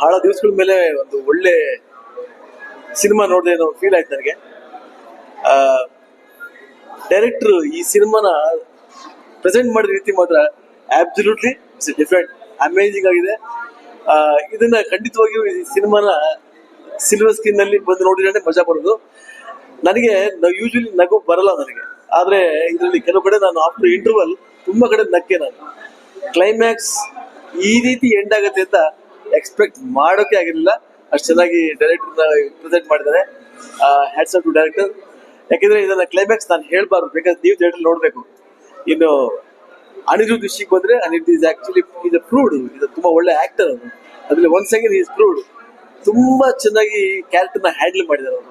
ಬಹಳ ದಿವಸಗಳ ಮೇಲೆ ಒಂದು ಒಳ್ಳೆ ಸಿನಿಮಾ ನೋಡಿದೆ ಅನ್ನೋ ಫೀಲ್ ಆಯ್ತು ನನಗೆ. ಡೈರೆಕ್ಟ್ರು ಈ ಸಿನಿಮಾನ ಪ್ರೆಸೆಂಟ್ ಮಾಡಿದ ರೀತಿ ಮಾತ್ರ ಆಬ್ಸಲ್ಯೂಟ್ಲಿ ಇಟ್ಸ್ ಡಿಫ್ರೆಂಟ್ ಅಮೇಜಿಂಗ್ ಆಗಿದೆ. ಇದನ್ನ ಖಂಡಿತವಾಗಿಯೂ ಈ ಸಿನಿಮಾನ ಸಿಲ್ವರ್ ಸ್ಕ್ರೀನ್ನಲ್ಲಿ ಬಂದು ನೋಡಿದ್ರೆ ಮಜಾ ಬರೋದು. ನನಗೆ ಯೂಶಲಿ ನಗು ಬರಲ್ಲ ನನಗೆ. ಆದ್ರೆ ಇದರಲ್ಲಿ ಕೆಲವು ಕಡೆ ನಾನು ಆಫ್ಟರ್ ಇಂಟರ್ವಲ್ ತುಂಬಾ ಕಡೆ ನಕ್ಕೆ ನಾನು. ಕ್ಲೈಮ್ಯಾಕ್ಸ್ ಈ ರೀತಿ ಎಂಡ್ ಆಗುತ್ತೆ ಅಂತ ಎಕ್ಸ್ಪೆಕ್ಟ್ ಮಾಡೋಕೆ ಆಗಿರಲಿಲ್ಲ. ಅಷ್ಟು ಚೆನ್ನಾಗಿ ಡೈರೆಕ್ಟರ್ ಪ್ರೆಸೆಂಟ್ ಮಾಡಿದ್ದಾರೆ. ಹ್ಯಾಟ್ಸ್ ಟು ಡೈರೆಕ್ಟರ್ ಯಾಕೆಂದ್ರೆ ಇದನ್ನ ಕ್ಲೈಮ್ಯಾಕ್ಸ್ ನಾನು ಹೇಳ್ಬಾರ್ದು. ಬೇಕಾದ್ರೆ ನೀವು ಥಿಯೇಟರ್ ನೋಡಬೇಕು. ಇನ್ನು ಅನಿರುದ್ಧ ವಿಷಯಕ್ಕೆ ಬಂದ್ರೆ Aniruddha is actually is proved ಇದು ತುಂಬಾ ಒಳ್ಳೆ ಆಕ್ಟರ್ ಅದು ಅದ್ರಲ್ಲಿ ಒನ್ ಸೆಕೆಂಡ್ ಈಸ್ ಪ್ರೂವ್ಡ್ ತುಂಬಾ ಚೆನ್ನಾಗಿ ಕ್ಯಾರೆಕ್ಟರ್ನ ಹ್ಯಾಂಡಲ್ ಮಾಡಿದ್ದಾರೆ ಅವರು.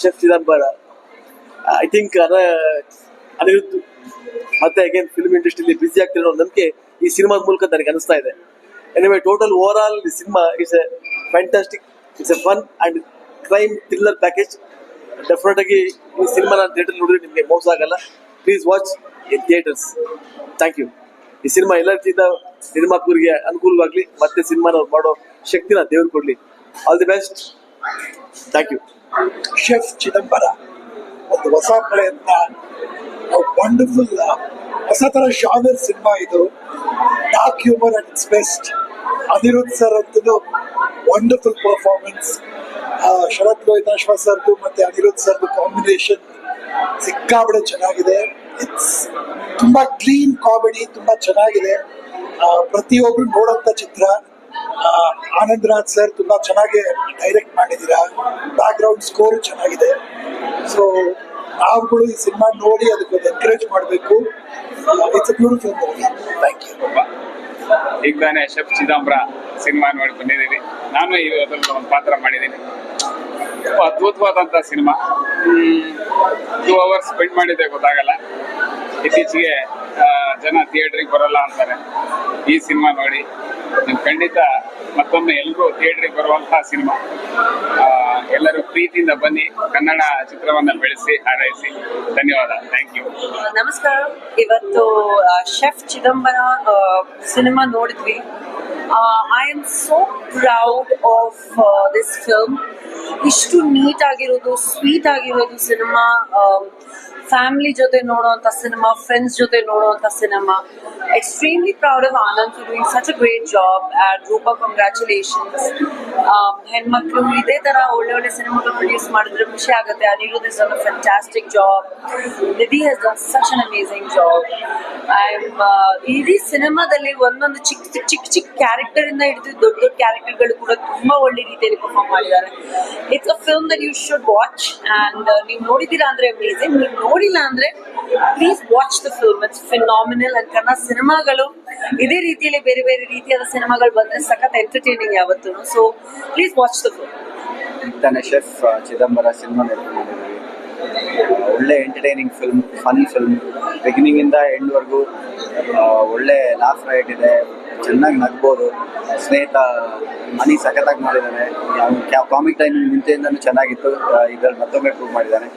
Chef Chidambara I think Aniruddha. ಮತ್ತೆ ಅಗೇನ್ ಫಿಲ್ಮ್ ಇಂಡಸ್ಟ್ರಿಯಲ್ಲಿ ಬ್ಯುಸಿ ಆಗ್ತಿರೋ ನಂಬಿಕೆ ಈ ಸಿನಿಮಾದ ಮೂಲಕ ನನಗೆ ಅನಿಸ್ತಾ ಇದೆ. Anyway total over all cinema is a fantastic it's a fun and crime thriller package definite ಆಗಿ ಈ ಸಿನಿಮಾ ನಾನು ಥಿಯೇಟರ್ ನೋಡಿದ್ರೆ ನಿಮಗೆ ಮೋಸ ಆಗಲ್ಲ. Please watch in theatres thank you ಈ ಸಿನಿಮಾ ಎಲ್ಲ ರೀತಿಯಿಂದ ನಿರ್ಮಾಪಕರಿಗೆ ಅನುಕೂಲವಾಗಲಿ, ಮತ್ತೆ ಸಿನಿಮಾನ ಮಾಡೋ ಶಕ್ತಿನ ದೇವ್ರು ಕೊಡ್ಲಿ. All the best thank you chef Chidambara ಒಂದು ಹೊಸ ಪ್ರಯತ್ನ ವಂಡರ್ಫುಲ್ ಹೊಸ ತರ ಶಾನರ್ ಸಿನಿಮಾ ಇದು. Dark humour at its best Aniruddh sir ಅಂತೂ ವಂಡರ್ಫುಲ್ ಪರ್ಫಾರ್ಮೆನ್ಸ್ ಶರತ್ ಲೋಹಿತಾಶ್ವ ಸರ್ದು ಮತ್ತೆ ಅನಿರುದ್ಧ್ ಸರ್ದು ಕಾಂಬಿನೇಷನ್ ಸಿಕ್ಕಾಬಡೆ ಚೆನ್ನಾಗಿದೆ. ಇಟ್ಸ್ ತುಂಬಾ ಕ್ಲೀನ್ ಕಾಮಿಡಿ ತುಂಬಾ ಚೆನ್ನಾಗಿದೆ. ಪ್ರತಿಯೊಬ್ರು ನೋಡೋಂಥ ಚಿತ್ರ. ಆನಂದ್ ರಾಜ್ ಸರ್ ತುಂಬಾ ಚೆನ್ನಾಗಿ ಡೈರೆಕ್ಟ್ ಮಾಡಿದ್ದೀರಾ. ಬ್ಯಾಕ್ ಗ್ರೌಂಡ್ ಸ್ಕೋರ್ ಚೆನ್ನಾಗಿದೆ. ಸೊ ನಾವುಗಳು ಈ ಸಿನಿಮಾ ನೋಡಿ ಅದಕ್ಕೊಂದು ಎನ್ಕರೇಜ್ ಮಾಡಬೇಕು. It's beautiful movie thank you ಈಗ ತಾನೇ ಶೆಫ್ ಚಿದಂಬರ ಸಿನಿಮಾ ನೋಡಿ ಬಂದಿದ್ದೀನಿ ನಾನು ಈ ಅದ್ರಲ್ಲಿ ಒಂದು ಪಾತ್ರ ಮಾಡಿದ್ದೀನಿ. ತುಂಬ ಅದ್ಭುತವಾದಂಥ ಸಿನಿಮಾ. ಟೂ ಅವರ್ಸ್ ಸ್ಪೆಂಡ್ ಮಾಡಿದ್ದೆ, ಗೊತ್ತಾಗಲ್ಲ. ಇತ್ತೀಚೆಗೆ ಜನ ಥಿಯೇಟ್ರಿಗೆ ಬರಲ್ಲ ಅಂತಾರೆ. ಈ ಸಿನಿಮಾ ನೋಡಿ. ನೀವು ಖಂಡಿತ ಮತ್ತೊಮ್ಮೆ ಎಲ್ಲರೂ ಥಿಯೇಟರ್ಗೆ ಬರುವಂತಹ ಸಿನಿಮಾ. ಎಲ್ಲರೂ ಪ್ರೀತಿಯಿಂದ ಬನ್ನಿ, ಕನ್ನಡ ಚಿತ್ರವನ್ನ ಬೆಳೆಸಿ, ಹಾರೈಸಿ. ಧನ್ಯವಾದ. ಥ್ಯಾಂಕ್ ಯು ನಮಸ್ಕಾರ. ಇವತ್ತು ಶೆಫ್ ಚಿದಂಬರ ಸಿನಿಮಾ ನೋಡಿದ್ವಿ. I am so proud of this film ಇಷ್ಟು ನೀಟ್ ಆಗಿರೋದು ಸ್ವೀಟ್ ಆಗಿರೋದು ಸಿನಿಮಾ. ಫ್ಯಾಮಿಲಿ ಜೊತೆ ನೋಡುವಂತ ಸಿನಿಮಾ ಫ್ರೆಂಡ್ಸ್ ಜೊತೆ ನೋಡುವಂತ cinema extremely proud of Anand for doing such a great job and Roopa congratulations ಹೆಣ್ಮಕ್ಳು ಇದೇ ತರ ಒಳ್ಳೆ ಒಳ್ಳೆ ಸಿನಿಮಾಗಳು ಪ್ರೊಡ್ಯೂಸ್ ಮಾಡಿದ್ರೆ ಖುಷಿ ಆಗುತ್ತೆ. Aniruddh is an fantastic job Nidhi has done such an amazing job and ಇಡೀ ಸಿನಿಮಾದಲ್ಲಿ ಒಂದೊಂದು ಚಿಕ್ ಚಿಕ್ಕ ಚಿಕ್ಕ ಚಿಕ್ಕ ಕ್ಯಾರೆಕ್ಟರ್ ಇಂದ ಹಿಡಿದು ದೊಡ್ಡ ದೊಡ್ಡ ಕ್ಯಾರೆಕ್ಟರ್ಗಳು ಕೂಡ ತುಂಬಾ ಒಳ್ಳೆ ರೀತಿಯಲ್ಲಿ ಪರ್ಫಾರ್ಮ್ ಮಾಡಿದ್ದಾರೆ. It's a film that you should watch and ನೀವು ನೋಡಿದೀರಾ ಅಂದ್ರೆ ಅಮೇಸಿಂಗ್ ನೀವು ನೋಡಿಲ್ಲ ಅಂದ್ರೆ please watch the film it's phenomenal and Kannada ಸಿನಿಮಾಗಳು ಇದೇ ರೀತಿಯಲ್ಲಿ ಬೇರೆ ಬೇರೆ ರೀತಿಯಾದ ಸಿನಿಮಾಗಳು ಬಂದ್ರೆ ಸಖತ್ ಎಂಟರ್ಟೈನಿಂಗ್ ಯಾವತ್ತೂ so please watch the film ತನ್ನ ಶೆಫ್ ಚಿದಂಬರ ಸಿನಿಮಾ ಒಳ್ಳೆ ಎಂಟರ್ಟೈನಿಂಗ್ ಫಿಲ್ಮ್ ಫನ್ ಫಿಲ್ಮ್ ಬಿಗಿನಿಂಗಿಂದ ಎಂಡ್ವರೆಗೂ ಒಳ್ಳೆ ಲಾಫ್ ರೈಟ್ ಇದೆ. ಚೆನ್ನಾಗಿ ನಗ್ಬೋದು. ಸ್ನೇಹಿತ ಮನಿ ಸಖತ್ತಾಗಿ ಮಾಡಿದ್ದಾನೆ ಕಾಮಿಕ್ ಟೈಮಿಂಗ್ ಮುಂಚೆಯಿಂದನೂ ಚೆನ್ನಾಗಿತ್ತು. ಇದ್ರಲ್ಲಿ ಮತ್ತೊಮ್ಮೆ ಪ್ರೂವ್ ಮಾಡಿದ್ದಾನೆ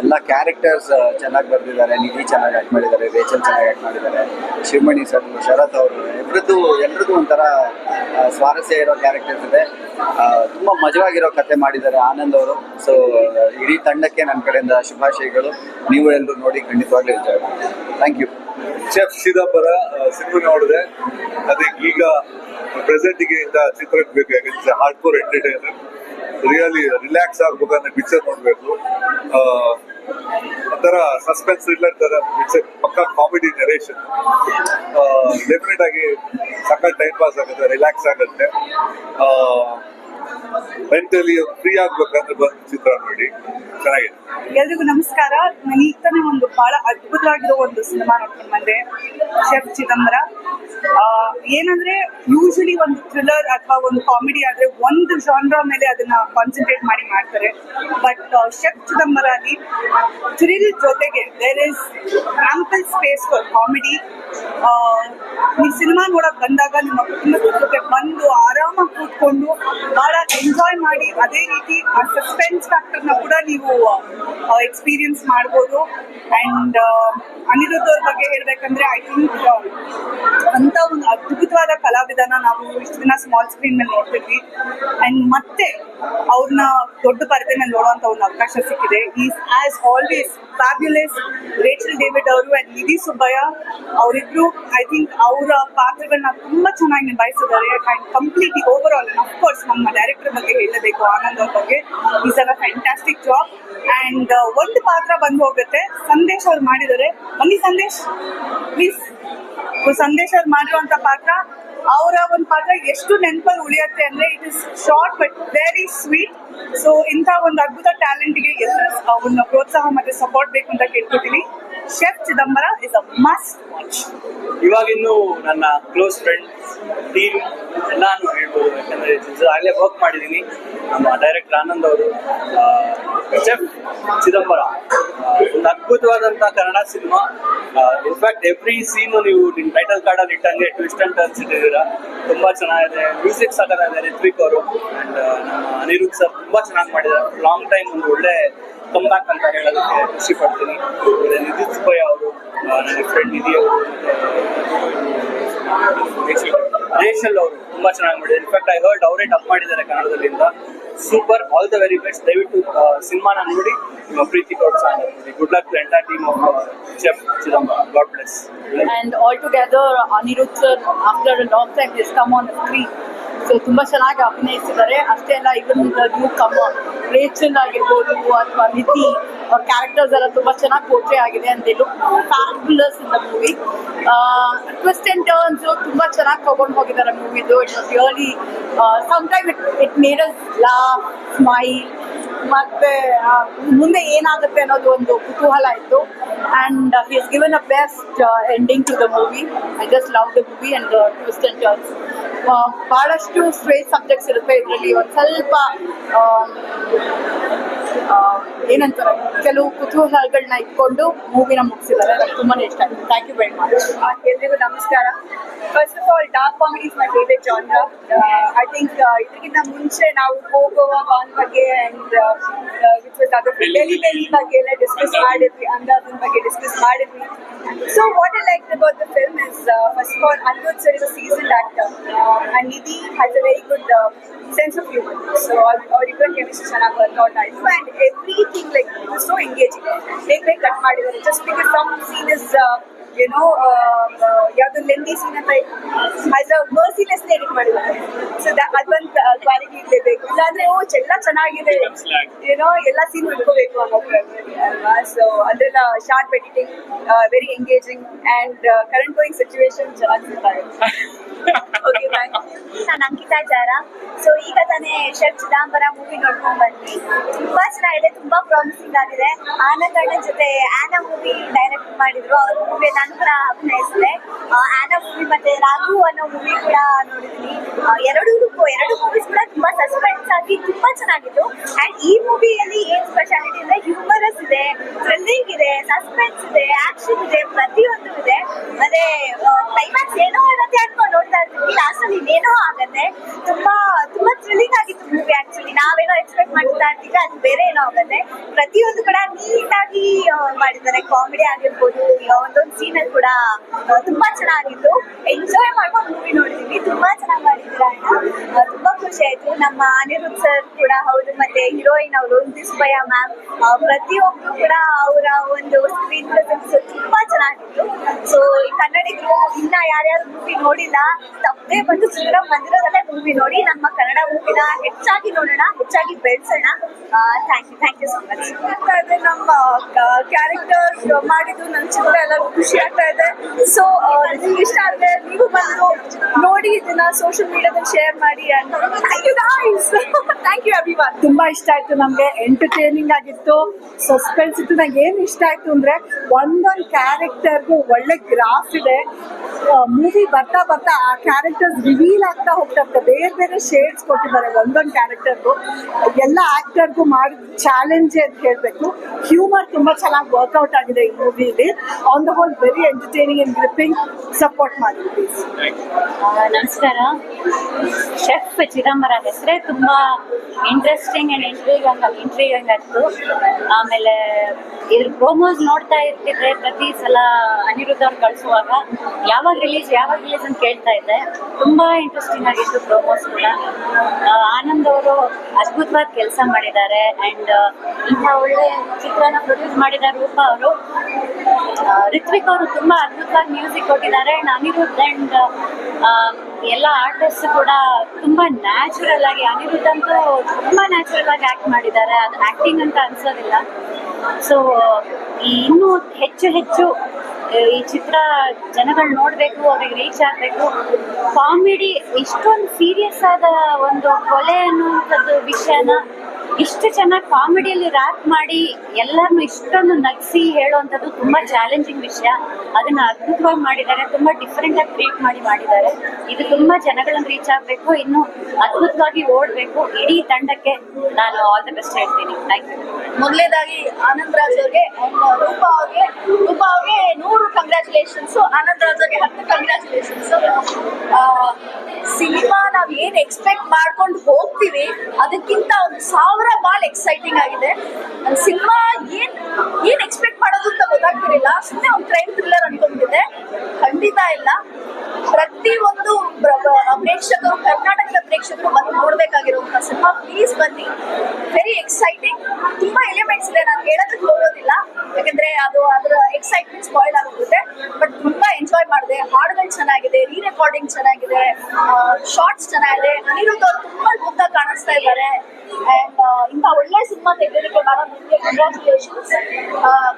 ಎಲ್ಲ ಕ್ಯಾರೆಕ್ಟರ್ಸ್ ಚೆನ್ನಾಗಿ ಬರೆದಿದ್ದಾರೆ ನಿಧಿ ಚೆನ್ನಾಗಿ ಆ್ಯಕ್ಟ್ ಮಾಡಿದ್ದಾರೆ ರೇಚಲ್ ಚೆನ್ನಾಗಿ ಆ್ಯಕ್ಟ್ ಮಾಡಿದ್ದಾರೆ ಶಿವಮಣಿ ಸರ್ ಶರತ್ ಅವರು, ಎಲ್ರದ್ದು ಎಲ್ರಿಗೂ ಒಂಥರ ಸ್ವಾರಸ್ಯ ಇರೋ ಕ್ಯಾರೆಕ್ಟರ್ಸ್ ಇದೆ. ತುಂಬ ಮಜವಾಗಿರೋ ಕತೆ ಮಾಡಿದ್ದಾರೆ ಆನಂದ್ ಅವರು. ಸೊ ಇಡೀ ತಂಡಕ್ಕೆ ನನ್ನ ಕಡೆಯಿಂದ ಶುಭಾಶಯಗಳು. ನೀವು ಎಲ್ಲರೂ ನೋಡಿ ಖಂಡಿತವಾಗ್ಲೂ ಮಾಡಿ thank you chef Chidambara cinema ನೋಡಿದೆ. ಅದಕ್ಕೆ ಈಗ ಪ್ರೆಸೆಂಟಿಗೆ ಇಂದ ಚಿತ್ರಕ್ಕೆ ಬೇಕಾಗಿತ್ತು hard core entertainer really relax ಆಗ್ಬೇಕಂದ್ರೆ ಪಿಕ್ಚರ್ ನೋಡ್ಬೇಕು. ಒಂಥರ ಸಸ್ಪೆನ್ಸ್ ಥ್ರಿಲ್ಲರ್ ತರ ಪಿಕ್ಚರ್ ಪಕ್ಕ ಕಾಮಿಡಿ ನರೇಷನ್ ಡೆಫಿನೆಟ್ ಆಗಿ ಸಖತ್ ಟೈಮ್ ಪಾಸ್ ಆಗುತ್ತೆ ರಿಲ್ಯಾಕ್ಸ್ ಆಗುತ್ತೆ. ಮೆಂಟಲಿ ಫ್ರೀ ಆಗ್ಬೇಕಂದ್ರೆ ಬಂದು ಚಿತ್ರ ನೋಡಿ. ಚೆನ್ನಾಗಿದೆ. ಎಲ್ರಿಗೂ ನಮಸ್ಕಾರ. ನಾನು ಒಂದು ಬಹಳ ಅದ್ಭುತವಾಗಿರೋ ಒಂದು ಸಿನಿಮಾ ನೋಡ್ಕೊಂಡು ಬಂದೆ. ಶೆಫ್ ಚಿದಂಬರ. ಆ, ಏನಂದ್ರೆ ಯೂಶಲಿ ಒಂದು ಥ್ರಿಲ್ಲರ್ ಅಥವಾ ಒಂದು ಕಾಮಿಡಿ ಆದ್ರೆ ಒಂದು ಜಾನ್ರ ಮೇಲೆ ಅದನ್ನ ಕಾನ್ಸಂಟ್ರೇಟ್ ಮಾಡಿ ಮಾಡ್ತಾರೆ. ಬಟ್ ಶೆಫ್ ಚಿದಂಬರ ಅಲ್ಲಿ ಥ್ರಿಲ್ ಜೊತೆಗೆ there is ample space for comedy ನೀವು ಸಿನಿಮಾ ನೋಡಕ್ ಬಂದಾಗ ನಿಮ್ಮ ಕುಟುಂಬದ ಜೊತೆ ಬಂದು ಆರಾಮಾಗಿ ಕೂತ್ಕೊಂಡು ಬಹಳ ಎಂಜಾಯ್ ಮಾಡಿ ಅದೇ ರೀತಿ ಆ ಸಸ್ಪೆನ್ಸ್ ಫ್ಯಾಕ್ಟರ್ನ ಕೂಡ ನೀವು ಎಕ್ಸ್ಪೀರಿಯನ್ಸ್ ಮಾಡ್ಬೋದು. ಅಂಡ್ ಅನಿರುದ್ಧ ಬಗ್ಗೆ ಹೇಳ್ಬೇಕಂದ್ರೆ ಐ ಥಿಂಕ್ ಅಂತ ಒಂದು ಅದ್ಭುತವಾದ ಕಲಾವಿದನ ನಾವು ಇಷ್ಟು ದಿನ ಸ್ಮಾಲ್ ಸ್ಕ್ರೀನ್ ಮೇಲೆ ನೋಡ್ತಿದ್ವಿ. ಅಂಡ್ ಮತ್ತೆ ಅವ್ರನ್ನ ದೊಡ್ಡ ಪರದೆ ಮೇಲೆ ನೋಡುವಂತ ಒಂದು ಅವಕಾಶ ಸಿಕ್ಕಿದೆ. Is as always fabulous Rachel David ಅವರು ಅಂಡ್ ನಿಧಿ ಸುಬ್ಬಯ್ಯ ಅವರಿಬ್ರು ಐ ಥಿಂಕ್ ಅವರ ಪಾತ್ರಗಳನ್ನ ತುಂಬಾ ಚೆನ್ನಾಗಿ ನಿಭಾಯಿಸಿದ್ದಾರೆ. And completely over all of course ನಮ್ಮ ಡೈರೆಕ್ಟರ್ ಬಗ್ಗೆ ಹೇಳಬೇಕು ಆನಂದ್ ಅವ್ರ ಬಗ್ಗೆ. Is a fantastic job and ಒಂದು ಪಾತ್ರ ಬಂದು ಹೋಗುತ್ತೆ. ಸಂದೇಶ ಅವ್ರು ಮಾಡಿದ್ದಾರೆ ಬನ್ನಿ ಸಂದೇಶ್ ಪ್ಲೀಸ್ ಸಂದೇಶ್ ಅವ್ರು ಮಾಡಿರುವಂತ ಪಾತ್ರ. ಅವರ ಒಂದು ಪಾತ್ರ ಎಷ್ಟು ನೆನಪಲ್ಲಿ ಉಳಿಯುತ್ತೆ ಅಂದ್ರೆ it is short but very sweet so ಇಂಥ ಒಂದು ಅದ್ಭುತ ಟ್ಯಾಲೆಂಟ್ಗೆ ಎಲ್ಲರೂ ಅವನ್ನ ಪ್ರೋತ್ಸಾಹ ಮತ್ತೆ ಸಪೋರ್ಟ್ ಬೇಕು ಅಂತ ಕೇಳ್ಕೊತೀನಿ. Chef Chidambara is a must watch ಇವಾಗಿನ್ನು ನನ್ನ ಕ್ಲೋಸ್ ಫ್ರೆಂಡ್ ಟೀಮ್ ಎಲ್ಲಾನು ಹೇಳ್ಬೋದು, ಯಾಕಂದ್ರೆ ಆಗ್ಲೇ ವರ್ಕ್ ಮಾಡಿದ್ದೀನಿ. ನಮ್ಮ ಡೈರೆಕ್ಟರ್ ಆನಂದ್ ಅವರು ಶೆಫ್ ಚಿದಂಬರ ಒಂದು ಅದ್ಭುತವಾದಂಥ Kannada cinema in fact every scene ನೀವು ನಿಮ್ಮ ಟೈಟಲ್ ಕಾರ್ಡಲ್ಲಿ ಇಟ್ಟಂಗೆ ಟ್ವಿಸ್ಟ್ ಅಂಡ್ ಟರ್ನ್ಸ್ ಇಟ್ಟಿದ್ದೀರಾ. ತುಂಬಾ ಚೆನ್ನಾಗಿದೆ. ಮ್ಯೂಸಿಕ್ ಸಾಕಾಗಿದೆ ರಿತ್ವಿಕ್ ಅವರು. ಅಂಡ್ ನಮ್ಮ ಸರ್ ತುಂಬಾ ಚೆನ್ನಾಗಿ ಮಾಡಿದ್ದಾರೆ. ಲಾಂಗ್ ಟೈಮ್ ಒಂದು ಒಳ್ಳೆ ಕಮ್ ಬ್ಯಾಕ್ ಅಂತ ಹೇಳೋದಕ್ಕೆ ಖುಷಿ ಪಡ್ತೀನಿ. ನಿಧಿ ಸುಬ್ಬಯ್ಯ ಅವರು ನನ್ನ ಫ್ರೆಂಡ್ ನಿಧಿ ಅವರು ರೇಷಲ್ ಅವರು ತುಂಬಾ ಚೆನ್ನಾಗಿ ಮಾಡಿದ್ದಾರೆ. ಇನ್ಫ್ಯಾಕ್ಟ್ ಐ ಹರ್ಡ್ ಅವರೇ ಟಪ್ ಮಾಡಿದ್ದಾರೆ ಕನ್ನಡದಲ್ಲಿಂದ. Super all the very best ದಯವಿಟ್ಟು ಸಿನಿಮಾನ ನೋಡಿ, ನಿಮ್ಮ ಪ್ರೀತಿ song good luck to entire team of chef Chidambara God bless and altogether together sir sir after a long time on the screen. So ತುಂಬಾ ಚೆನ್ನಾಗಿ ಅಭಿನಯಿಸಿದ್ದಾರೆ. ಅಷ್ಟೇ ಅಲ್ಲ ಇವನ್ ನ್ಯೂ ಕಮ್ ರೇಚಲ್ ಆಗಿರ್ಬೋದು ಅಥವಾ ನಿಧಿ, ಅವ್ರ ಕ್ಯಾರೆಕ್ಟರ್ಸ್ ಎಲ್ಲ ತುಂಬಾ ಚೆನ್ನಾಗಿ ಪೋರ್ಟ್ರೇ ಆಗಿದೆ ಅಂತ ಹೇಳಿ fabulous in the movie twist and turns ತುಂಬಾ ಚೆನ್ನಾಗಿ ತಗೊಂಡು ಹೋಗಿದ್ದಾರೆ ಮೂವಿದು it was really some time it it made us laugh smile ಮತ್ತೆ ಮುಂದೆ ಏನಾಗುತ್ತೆ ಅನ್ನೋದು ಒಂದು ಕುತೂಹಲ ಇತ್ತು. And his given a best ending to the movie I just love the movie and twist and turns ಬಹಳಷ್ಟು ಸ್ಟ್ರೇಟ್ ಸಬ್ಜೆಕ್ಟ್ಸ್ ಇರುತ್ತೆ. ಇದರಲ್ಲಿ ಒಂದು ಸ್ವಲ್ಪ ಏನಂತಾರೆ, ಕೆಲವು ಕುತೂಹಲಗಳನ್ನ ಇಟ್ಕೊಂಡು ಮೂವಿನ ಮುಗಿಸಿದ್ದಾರೆ. ನಂಗೆ ತುಂಬಾನೇ ಇಷ್ಟ ಆಯ್ತು. ಥ್ಯಾಂಕ್ ಯು ವೆರಿ ಮಚ್ ಎಲ್ರಿಗೂ ನಮಸ್ಕಾರ. First of all dark comedy is my favourite genre I think ಇದಕ್ಕಿಂತ ಮುಂಚೆ ನಾವು ಗೋಗೋವಾ ಬಾನ್ ಬಗ್ಗೆ ಅಂಡ್ ಡೆಲಿ ಡೆಲಿ ಬಗ್ಗೆ ಎಲ್ಲ ಡಿಸ್ಕಸ್ ಮಾಡಿದ್ವಿ. ಅಂದಾಜಿನ ಬಗ್ಗೆ ಡಿಸ್ಕಸ್ ಮಾಡಿದ್ವಿ. So what I like about the film is first of all Aniruddh sir is uh, and Nidhi has a very good uh, sense of humor. So our, our different chemistries and our workout life and everything like so engaging. Take like Katmadu, just because some scene is. Uh, ಏನೋ ಯಾವ್ದು lengthy scene ಅಂತ as a merciless edit ಮಾಡಿದ್ದಾರೆ. So ಅದೊಂದು quality ಇರಲೇಬೇಕು. ಇಲ್ಲಾಂದ್ರೆ ಓ ಎಲ್ಲ ಚೆನ್ನಾಗಿದೆ. ಏನೋ ಎಲ್ಲ ಸೀನ್ ಹುಡ್ಕೋಬೇಕು ಅನ್ನೋದು ಅಲ್ವಾ? ಸೊ ಅದೆಲ್ಲ short editing very engaging and current going situation ಚೆನ್ನಾಗಿ ಸಿಗ್ತಾ ಇದೆ. ಓಕೆ ನಾನು ಅಂಕಿತಾ ಜಾರ. ಸೊ ಈಗ ತಾನೇ ಶರ್ ಚಿದಾಂಬರ ಮೂವಿ ನೋಡ್ಕೊಂಡ್ ಬಂದ್ವಿ. ತುಂಬಾ ಚೆನ್ನಾಗಿದೆ ತುಂಬಾ ಪ್ರಾಮಿಸಿಂಗ್ ಆಗಿದೆ. ಆನಂದ್ ಅಣ್ಣನ್ ಜೊತೆ ಆನ ಮೂವಿ ಡೈರೆಕ್ಟ್ ಮಾಡಿದ್ರು. ಅವ್ರ ಮೂವಿ ನಂತರ ಅಭಿನಯಿಸಿದೆ ಆನಾ ಮೂವಿ ಮತ್ತೆ ರಾಘು ಅನ್ನೋ ಮೂವಿ ಕೂಡ ನೋಡಿದ್ವಿ. ಎರಡು ಎರಡು ಮೂವೀಸ್ ಕೂಡ ತುಂಬಾ ಸಸ್ಪೆನ್ಸ್ ಆಗಿ ತುಂಬಾ ಚೆನ್ನಾಗಿತ್ತು. ಅಂಡ್ ಈ ಮೂವಿಯಲ್ಲಿ ಏನ್ ಸ್ಪೆಷಾಲಿಟಿ ಅಂದ್ರೆ ಹ್ಯೂಮರಸ್ ಇದೆ ಥ್ರಿಲ್ಲಿಂಗ್ ಇದೆ ಸಸ್ಪೆನ್ಸ್ ಇದೆ ಆಕ್ಷನ್ ಇದೆ, ಪ್ರತಿಯೊಂದು ಇದೆ. ಮತ್ತೆ ಕ್ಲೈಮ್ಯಾಕ್ಸ್ ಏನೋ ಇರುತ್ತೆ ಅನ್ಕೊಂಡು ನೋಡ್ತಾ ಇರ್ತೀವಿ. ಲಾಸ್ಟ್ ಅಲ್ಲಿ ಇನ್ನೇನೋ ಆಗತ್ತೆ. ತುಂಬಾ ತುಂಬಾ ಥ್ರಿಲ್ಲಿಂಗ್ ಆಗಿತ್ತು ಮೂವಿ ಆಕ್ಚುಲಿ ನಾವೇನೋ ಎಕ್ಸ್ಪೆಕ್ಟ್ ಮಾಡ್ತಾ ಇರ್ತೀವಿ ಅದು ಬೇರೆ ಏನೋ ಆಗುತ್ತೆ ಪ್ರತಿಯೊಂದು ಕೂಡ ನೀಟಾಗಿ ಮಾಡಿದ್ದಾರೆ. ಕಾಮಿಡಿ ಆಗಿರ್ಬೋದು ಒಂದೊಂದು ಸೀನಲ್ಲಿ ಕೂಡ ತುಂಬಾ ಚೆನ್ನಾಗಿತ್ತು. ಎಂಜಾಯ್ ಮಾಡ್ಕೊಂಡು ಮೂವಿ ನೋಡಿದೀವಿ. ತುಂಬಾ ಚೆನ್ನಾಗಿ ಮಾಡಿದ್ರ ಅಣ್ಣ? ತುಂಬಾ ಖುಷಿ ಆಯ್ತು. ನಮ್ಮ ಅನಿರುದ್ಧ ಸರ್ ಕೂಡ ಹೌದು, ಮತ್ತೆ ಹೀರೋಯಿನ್ ಅವರು ದಿಸ್ಬಯ ಮ್ಯಾಮ್ ಪ್ರತಿಯೊಬ್ರು ಕೂಡ ಅವರ ಒಂದು ಸ್ಕ್ರೀನ್ ಪ್ರೆಸೆನ್ಸ್ ತುಂಬಾ ಚೆನ್ನಾಗಿತ್ತು. ಸೊ ಈ ಕನ್ನಡಿಗರು ಇನ್ನ ಯಾರ್ಯಾರು ಮೂವಿ ನೋಡಿಲ್ಲ, ತಪ್ಪದೇ ಬಂದು ಸುಂದರ ಮಂದಿರದಲ್ಲೇ ಮೂವಿ ನೋಡಿ, ನಮ್ಮ ಕನ್ನಡ ಮೂವಿನ ಹೆಚ್ಚಾಗಿ ನೋಡೋಣ, ಹೆಚ್ಚಾಗಿ ಬೆಳೆಸೋಣ. Thank you thank you so much ಆಗ್ತಾ ಇದೆ ನಮ್ಮ ಕ್ಯಾರೆಕ್ಟರ್ ಮಾಡಿದ್ದು ನನ್ನ ಚಿತ್ರ ಎಲ್ಲರಿಗೂ ಖುಷಿ ಆಗ್ತಾ ಇದೆ ಸೊ ನಿಮ್ಗೆ ಇಷ್ಟ ಆದ್ರೆ ನೀವು ಬಂದು ನೋಡಿ ಇದನ್ನ ಸೋಷಿಯಲ್ ಮೀಡಿಯಾದಲ್ಲಿ ಶೇರ್ ಮಾಡಿ thank you guys thank you Abhiman ತುಂಬಾ ಇಷ್ಟ ಆಯ್ತು ನಮ್ಗೆ. ಎಂಟರ್ಟೈನಿಂಗ್ ಆಗಿತ್ತು. ಸಸ್ಪೆನ್ಸ್ ಇತ್ತು. ನಂಗೆ ಏನ್ ಇಷ್ಟ ಆಯ್ತು ಅಂದ್ರೆ ಒಂದೊಂದು ಕ್ಯಾರೆಕ್ಟರ್ಗೂ ಒಳ್ಳೆ ಗ್ರಾಫ್ ಇದೆ. ಮೂವಿ ಬರ್ತಾ ಬರ್ತಾ ಆ ಕ್ಯಾರೆಕ್ಟರ್ಸ್ ರಿವೀಲ್ ಆಗ್ತಾ ಹೋಗ್ತಾ ಇರ್ತಾರೆ ಬೇರೆ ಬೇರೆ ಶೇಡ್ಸ್ ಕೊಟ್ಟಿದ್ದಾರೆ ಒಂದೊಂದು ಕ್ಯಾರೆಕ್ಟರ್ಗೂ ಎಲ್ಲ ಆಕ್ಟರ್ಗೂ ಮಾಡಿದ ಚಾಲೆಂಜ್ ಅಂತ ಹೇಳಬೇಕು. ಹ್ಯೂಮರ್ ತುಂಬಾ ಚೆನ್ನಾಗಿ ವರ್ಕೌಟ್ ಆಗಿದೆ ಈ ಮೂವಿಲಿ on the whole very entertaining and gripping support ಮಾಡಿ ಪ್ಲೀಸ್ ನಮಸ್ಕಾರ. ಶೆಫ್ ಚಿದಂಬರ ಹೆಸರೇ. ತುಂಬಾ ಇಂಟ್ರೆಸ್ಟಿಂಗ್ ಅಂಡ್ ಇಂಟ್ರೀಗಂಗ್ ಇಂಟ್ರೀಗಂಗ್ ಆಯ್ತು. ಆಮೇಲೆ ಇದ್ರ ಪ್ರೋಮೋಸ್ ನೋಡ್ತಾ ಇರ್ತಿದ್ರೆ ಪ್ರತಿ ಸಲ ಅನಿರುದ್ಧ ಅವ್ರು ಕಳಿಸುವಾಗ ಯಾವಾಗ ರಿಲೀಸ್ ಯಾವಾಗ ರಿಲೀಸ್ ಅಂತ ಕೇಳ್ತಾ ಇದ್ದೆ. ತುಂಬಾ ಇಂಟ್ರೆಸ್ಟಿಂಗ್ ಆಗಿತ್ತು ಪ್ರೋಮೋಸ್ ಕೂಡ. ಆನಂದ್ ಅವರು ಅದ್ಭುತವಾದ ಕೆಲಸ ಮಾಡಿದ್ದಾರೆ ಅಂಡ್ ಇಂಥ ಒಳ್ಳೆ ಚಿತ್ರನ ಪ್ರೊಡ್ಯೂಸ್ ಮಾಡಿದ ರೂಪ ಅವರು. ರಿತ್ವಿಕ್ ಅವರು ತುಂಬಾ ಅದ್ಭುತವಾಗಿ ಮ್ಯೂಸಿಕ್ ಕೊಟ್ಟಿದ್ದಾರೆ. ಅಂಡ್ ಅನಿರುದ್ಧ ಅಂಡ್ ಎಲ್ಲ ಆರ್ಟಿಸ್ಟ್ ಕೂಡ ತುಂಬಾ ನ್ಯಾಚುರಲ್ ಆಗಿ, ಅನಿರುದ್ಧ ಅಂತೂ ತುಂಬಾ ನ್ಯಾಚುರಲ್ ಆಗಿ ಆಕ್ಟ್ ಮಾಡಿದ್ದಾರೆ. ಅದು ಆಕ್ಟಿಂಗ್ ಅಂತ ಅನ್ಸೋದಿಲ್ಲ. ಸೊ ಇನ್ನೂ ಹೆಚ್ಚು ಹೆಚ್ಚು ಈ ಚಿತ್ರ ಜನಗಳು ನೋಡಬೇಕು, ಅವ್ರಿಗೆ ರೀಚ್ ಆಗಬೇಕು. ಕಾಮಿಡಿ ಇಷ್ಟೊಂದು ಸೀರಿಯಸ್ ಆದ ಒಂದು ಕೊಲೆ ಅನ್ನುವಂಥದ್ದು ವಿಷಯನ ಇಷ್ಟು ಚೆನ್ನಾಗಿ ಕಾಮಿಡಿಯಲ್ಲಿ ರ್ಯಾಪ್ ಮಾಡಿ ಎಲ್ಲರನ್ನು ಇಷ್ಟೊಂದು ನಗಿಸಿ ಹೇಳುವಂಥದ್ದು ತುಂಬಾ ಚಾಲೆಂಜಿಂಗ್ ವಿಷಯ. ಅದನ್ನ ಅದ್ಭುತವಾಗಿ ಮಾಡಿದ್ದಾರೆ, ತುಂಬಾ ಡಿಫ್ರೆಂಟ್ ಆಗಿ ಟ್ರೀಟ್ ಮಾಡಿ ಮಾಡಿದ್ದಾರೆ. ಇದು ತುಂಬಾ ಜನಗಳನ್ನ ರೀಚ್ ಆಗಬೇಕು, ಇನ್ನು ಅದ್ಭುತವಾಗಿ ಓಡಬೇಕು. ಇಡೀ ತಂಡಕ್ಕೆ ನಾನು ಆಲ್ ದ ಬೆಸ್ಟ್ ಹೇಳ್ತೀನಿ. ಥ್ಯಾಂಕ್ ಯು ಮೊದಲೇದಾಗಿ ಆನಂದ್ ರಾಜ್ ಅವ್ರಿಗೆ ರೂಪ ಅವ್ರಿಗೆ ನೂರು ಕಂಗ್ರ್ಯಾಚುಲೇಷನ್ಸ್ ಆನಂದ್ ರಾಜ್ ಅವ್ರಿಗೆ ಹತ್ತು ಕಂಗ್ರ್ಯಾಚುಲೇಷನ್ಸ್ ಸಿನಿಮಾ ನಾವ್ ಏನ್ ಎಕ್ಸ್ಪೆಕ್ಟ್ ಮಾಡ್ಕೊಂಡು ಹೋಗ್ತೀವಿ, ಅದಕ್ಕಿಂತ ಒಂದು ಸಾವಿರ ಬಾಲ್ ಎಕ್ಸೈಟಿಂಗ್ ಆಗಿದೆ. ಸಿನಿಮಾ ಏನ್ ಏನ್ ಎಕ್ಸ್ಪೆಕ್ಟ್ ಮಾಡೋದು ಅಂತ ಗೊತ್ತಾಗ್ತಿರಲಿಲ್ಲ. ಸುಮ್ಮನೆ ಒಂದು ಕ್ರೈಮ್ ಥ್ರಿಲ್ಲರ್ ಅನ್ಕೊಂಡ್ಬಿಟ್ಟಿದೆ ಖಂಡಿತ ಇಲ್ಲ. ಪ್ರತಿ ಒಂದು ಪ್ರ- ಪ್ರ- ಪ್ರೇಕ್ಷಕರು, ಕರ್ನಾಟಕದ ಪ್ರೇಕ್ಷಕರು ಬಂದು ನೋಡ್ಬೇಕಾಗಿರುವಂತ ಸಿನಿಮಾ ಪ್ಲೀಸ್ ಬನ್ನಿ. ವೆರಿ ಎಕ್ಸೈಟಿಂಗ್ ತುಂಬಾ ಎಲಿಮೆಂಟ್ಸ್ ಇದೆ. ನಾನು ಹೇಳೋದಕ್ಕೆ ಹೋಗೋದಿಲ್ಲ ಯಾಕಂದ್ರೆ ಅದು ಅದರ ಎಕ್ಸೈಟ್ಮೆಂಟ್ ಸ್ಪಾಯ್ಲ್ ಆಗೋಗುತ್ತೆ. ಬಟ್ ತುಂಬಾ ಎಂಜಾಯ್ ಮಾಡಿದೆ. ಹಾಡುಗಳು ಚೆನ್ನಾಗಿದೆ. ರೀ ರೆಕಾರ್ಡಿಂಗ್ ಚೆನ್ನಾಗಿದೆ ಶಾರ್ಟ್ಸ್ ಚೆನ್ನಾಗಿದೆ. ಅನಿರುದ್ಧ ಅವ್ರು ತುಂಬಾ ಮುಗ್ಧ ಕಾಣಿಸ್ತಾ ಇದ್ದಾರೆ. ಅಂಡ್ ಇಂಥ ಒಳ್ಳೆ ಸಿನಿಮಾ ತೆಗೆದಿದ್ದಕ್ಕೆ ಮೇಡಮ್ ನಿಮಗೆ ಕಂಗ್ರಾಚುಲೇಷನ್ಸ್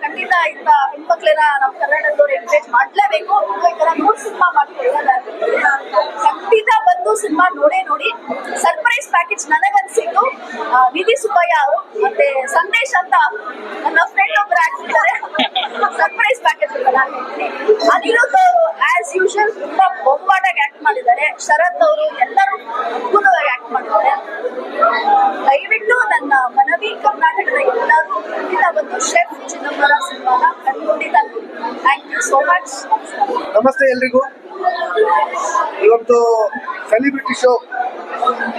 ಖಂಡಿತ ಇಂಥ ಹೆಣ್ಮಕ್ಳನ್ನ ನಮ್ಮ ಕನ್ನಡದವ್ರು ಎಂಕರೇಜ್ ಮಾಡಲೇಬೇಕು. ಈ ಥರ ನೂರು ಸಿನಿಮಾ ಮಾಡ್ಕೊಳ್ಳೋದಾಗಿ ಖಂಡಿತ ಬಂದು ಸಿನಿಮಾ ನೋಡೇ ನೋಡಿ. ಸರ್ಪ್ರೈಸ್ ಪ್ಯಾಕೇಜ್ ನನಗನ್ಸಿದ್ದು ವಿಧಿ ಸುಬ್ಬಯ್ಯ ಅವರು ಮತ್ತೆ ಸಂದೇಶ್ ಅಂತ ನನ್ನ ಫ್ರೆಂಡ್ ಒಬ್ರು ಹಾಕಿದ್ದಾರೆ. ಸರ್ಪ್ರೈಸ್ ಪ್ಯಾಕೇಜ್ ಅದಿರೋದು ನಾನು ಆಸ್ ಯೂಶುವಲ್ ತುಂಬಾ ಬೊಂಬಾಟಾಗಿ ಆಕ್ಟ್ ಮಾಡಿದ್ದಾರೆ. ಶರತ್ ಅವರು ಎಲ್ಲರೂ ಅದ್ಭುತವಾಗಿ ಆಕ್ಟ್ ಮಾಡಿದ್ದಾರೆ. ದಯವಿಟ್ಟು ನನ್ನ ಮನವಿ ಕರ್ನಾಟಕದ ಎಲ್ಲರೂ ಖಂಡಿತ ಬಂದು ಶೆಫ್ ಚಿದಂಬರ ಸಿನಿಮಾನ ಖಂಡಿತ ಥ್ಯಾಂಕ್ ಯು ಸೋ ಮಚ್ ನಮಸ್ತೆ ಎಲ್ರಿಗೂ. ಇವತ್ತು ಸೆಲಿಬ್ರಿಟಿ ಶೋ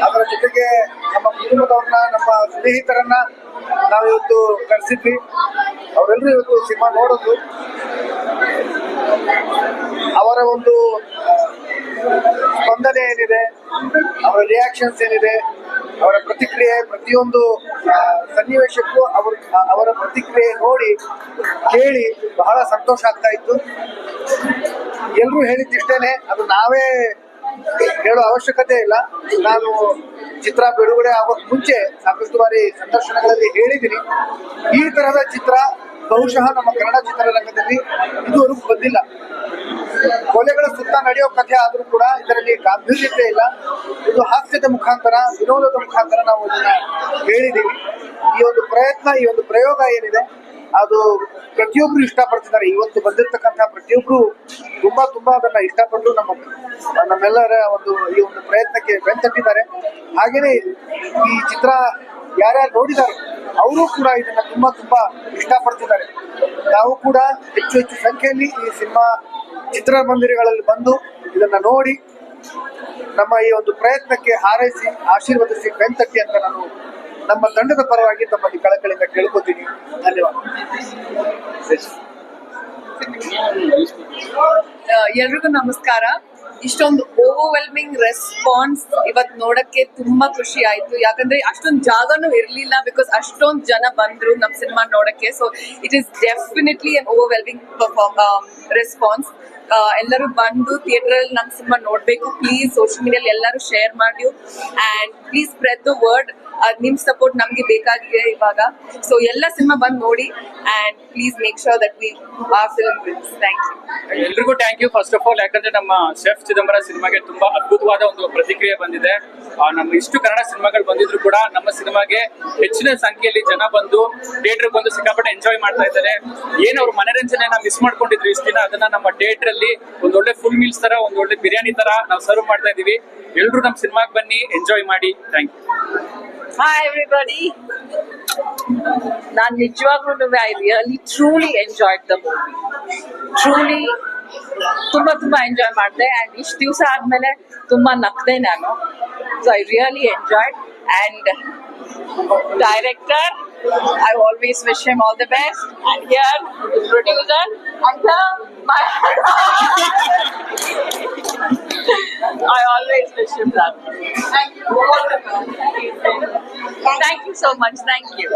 ಅದರ ಜೊತೆಗೆ ನಮ್ಮ ಕುಟುಂಬದವ್ರನ್ನ, ನಮ್ಮ ಸ್ನೇಹಿತರನ್ನ ನಾವಿವತ್ತು ಕರೆಸಿದ್ವಿ. ಅವರೆಲ್ಲರೂ ಇವತ್ತು ಸಿನಿಮಾ ನೋಡೋದು. ಅವರ ಒಂದು ಸ್ಪಂದನೆ ಏನಿದೆ, ಅವರ ರಿಯಾಕ್ಷನ್ಸ್ ಏನಿದೆ ಅವರ ಪ್ರತಿಕ್ರಿಯೆ ಪ್ರತಿಯೊಂದು ಸನ್ನಿವೇಶಕ್ಕೂ ಅವರ ಅವರ ಪ್ರತಿಕ್ರಿಯೆ ನೋಡಿ ಕೇಳಿ ಬಹಳ ಸಂತೋಷ ಆಗ್ತಾ ಇತ್ತು. ಎಲ್ಲರೂ ಹೇಳಿದ್ದಿಷ್ಟೇನೆ, ಅದು ನಾವೇ ಹೇಳೋ ಅವಶ್ಯಕತೆ ಇಲ್ಲ. ನಾನು ಚಿತ್ರ ಬಿಡುಗಡೆ ಆಗೋಕ್ ಮುಂಚೆ ಸಾಕಷ್ಟು ಬಾರಿ ಸಂದರ್ಶನಗಳಲ್ಲಿ ಹೇಳಿದ್ದೀನಿ. ಈ ತರಹದ ಚಿತ್ರ ಬಹುಶಃ ನಮ್ಮ ಕನ್ನಡ ಚಿತ್ರರಂಗದಲ್ಲಿ ಇದುವರೆಗೂ ಬಂದಿಲ್ಲ. ಕೊಲೆಗಳ ಸುತ್ತ ನಡೆಯೋ ಕಥೆ ಆದರೂ ಕೂಡ ಇದರಲ್ಲಿ ಗಾಂಭೀರ್ಯತೆ ಇಲ್ಲ. ಇದು ಹಾಸ್ಯದ ಮುಖಾಂತರ, ವಿನೋದದ ಮುಖಾಂತರ ನಾವು ಇದನ್ನ ಹೇಳಿದ್ದೀವಿ ಈ ಒಂದು ಪ್ರಯತ್ನ, ಈ ಒಂದು ಪ್ರಯೋಗ ಏನಿದೆ, ಅದು ಪ್ರತಿಯೊಬ್ರು ಇಷ್ಟಪಡ್ತಿದ್ದಾರೆ. ಇವತ್ತು ಬಂದಿರತಕ್ಕಂಥ ಪ್ರತಿಯೊಬ್ರು ತುಂಬಾ ತುಂಬಾ ಅದನ್ನ ಇಷ್ಟಪಟ್ಟು ನಮ್ಮ, ನಮ್ಮೆಲ್ಲರ ಒಂದು, ಈ ಒಂದು ಪ್ರಯತ್ನಕ್ಕೆ ಬೆಂತಟ್ಟಿದ್ದಾರೆ. ಹಾಗೇನೆ ಈ ಚಿತ್ರ ಯಾರ್ಯಾರು ನೋಡಿದ್ದಾರೆ ಅವರು ಕೂಡ ಇದನ್ನ ತುಂಬಾ ತುಂಬಾ ಇಷ್ಟಪಡ್ತಿದ್ದಾರೆ. ನಾವು ಕೂಡ ಹೆಚ್ಚು ಹೆಚ್ಚು ಸಂಖ್ಯೆಯಲ್ಲಿ ಈ ಸಿನಿಮಾ ಚಿತ್ರಮಂದಿರಗಳಲ್ಲಿ ಬಂದು ಇದನ್ನ ನೋಡಿ ನಮ್ಮ ಈ ಒಂದು ಪ್ರಯತ್ನಕ್ಕೆ ಹಾರೈಸಿ, ಆಶೀರ್ವದಿಸಿ ಬೆಂತಟ್ಟಿ ಅಂತ ನಾನು ನಮ್ಮ ತಂಡದ ಪರವಾಗಿ ತಮ್ಮಲ್ಲಿ ಕಳಕಳಿಯಿಂದ ಕೇಳ್ಕೊತೀನಿ. ಧನ್ಯವಾದ ಎಲ್ರಿಗೂ ನಮಸ್ಕಾರ. ಇಷ್ಟೊಂದು ಓವರ್ವೆಲ್ಮಿಂಗ್ ರೆಸ್ಪಾನ್ಸ್ ಇವತ್ ನೋಡಕ್ಕೆ ತುಂಬಾ ಖುಷಿ ಆಯ್ತು. ಯಾಕಂದ್ರೆ ಅಷ್ಟೊಂದು ಜಾಗನೂ ಇರ್ಲಿಲ್ಲ ಬಿಕಾಸ್ ಅಷ್ಟೊಂದು ಜನ ಬಂದ್ರು ನಮ್ ಸಿನಿಮಾ ನೋಡಕ್ಕೆ. So it is definitely an overwhelming response ಎಲ್ಲರೂ ಬಂದು ಥಿಯೇಟರ್ ಅಲ್ಲಿ ನಮ್ ಸಿನಿಮಾ ನೋಡ್ಬೇಕು. ಪ್ಲೀಸ್ ಸೋಷಿಯಲ್ ಮೀಡಿಯಲ್ಲಿ ಎಲ್ಲರೂ ಶೇರ್ ಮಾಡಿ and please spread the word ನಿಮ್ ಸಪೋರ್ಟ್ ನಮ್ಗೆ ಬೇಕಾಗಿದೆ ಇವಾಗ. ಸೊ ಎಲ್ಲ ಸಿನಿಮಾ ಬಂದು ನೋಡಿ and please make sure that we film thank you ಎಲ್ರಿಗೂ thank you first of all ಯಾಕಂದ್ರೆ ನಮ್ಮ ಶೆಫ್ ಚಿದಂಬರ ಸಿನಿಮಾಗೆ ತುಂಬಾ ಅದ್ಭುತವಾದ ಒಂದು ಪ್ರತಿಕ್ರಿಯೆ ಬಂದಿದೆ. ನಮ್ಮ ಇಷ್ಟು ಕನ್ನಡ ಸಿನಿಮಾಗಳು ಬಂದಿದ್ರು ಕೂಡ ನಮ್ಮ ಸಿನಿಮಾಗೆ ಹೆಚ್ಚಿನ ಸಂಖ್ಯೆಯಲ್ಲಿ ಜನ ಬಂದು ಥಿಯೇಟರ್ ಬಂದು ಸಿಕ್ಕಾಪಟ್ಟೆ ಎಂಜಾಯ್ ಮಾಡ್ತಾ ಇದ್ದಾರೆ. ಏನ್ ಅವ್ರ ಮನರಂಜನೆನ ಮಿಸ್ ಮಾಡ್ಕೊಂಡಿದ್ರು ಇಷ್ಟು ದಿನ, ಅದನ್ನ ನಮ್ಮ ಥಿಯೇಟರ್ ಒಂದ್ ಒಳ್ಳೆ ಫುಲ್ ಮೀಲ್ಸ್ ತರ, ಒಂದ್ ಒಳ್ಳೆ ಬಿರಿಯಾನಿ ತರ ನಾವು ಸರ್ವ್ ಮಾಡ್ತಾ ಇದೀವಿ. ಎಲ್ರು ನಮ್ ಸಿನಿಮಾಗ್ ಬನ್ನಿ ಎಂಜಾಯ್ ಮಾಡಿ. ಥ್ಯಾಂಕ್ ಯು ಹಾಯ್ ಎವ್ರಿಬಡಿ ನಾನು ನಿಜವಾಗ್ಲೂ I really truly enjoyed the movie truly ತುಂಬಾ ತುಂಬಾ ಎಂಜಾಯ್ ಮಾಡಿದೆ ಅಂಡ್ ಇಷ್ಟು ದಿವಸ ಆದ್ಮೇಲೆ ತುಂಬಾ ನಕ್ದೆ ನಾನು so I really enjoyed and director I always wish him all the best and here producer and my I always wish him luck. Thank you. Thank you so much. Thank you.